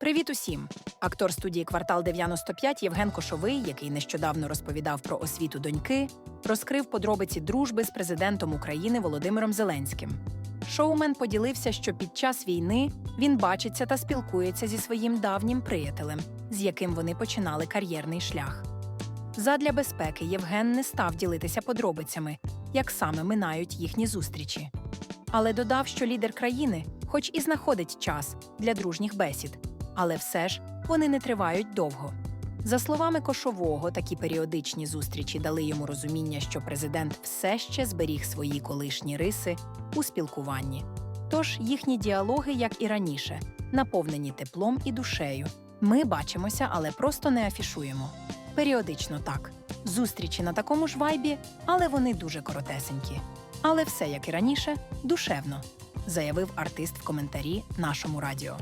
Привіт усім! Актор студії Квартал 95 Євген Кошовий, який нещодавно розповідав про освіту доньки, розкрив подробиці дружби з президентом України Володимиром Зеленським. Шоумен поділився, що під час війни він бачиться та спілкується зі своїм давнім приятелем, з яким вони починали кар'єрний шлях. Задля безпеки Євген не став ділитися подробицями, як саме минають їхні зустрічі. Але додав, що лідер країни, хоч і знаходить час для дружніх бесід, але все ж вони не тривають довго. За словами Кошового, такі періодичні зустрічі дали йому розуміння, що президент все ще зберіг свої колишні риси у спілкуванні. Тож їхні діалоги, як і раніше, наповнені теплом і душею. Ми бачимося, але просто не афішуємо. Періодично так. Зустрічі на такому ж вайбі, але вони дуже коротесенькі. Але все, як і раніше, душевно, заявив артист в коментарі нашому радіо.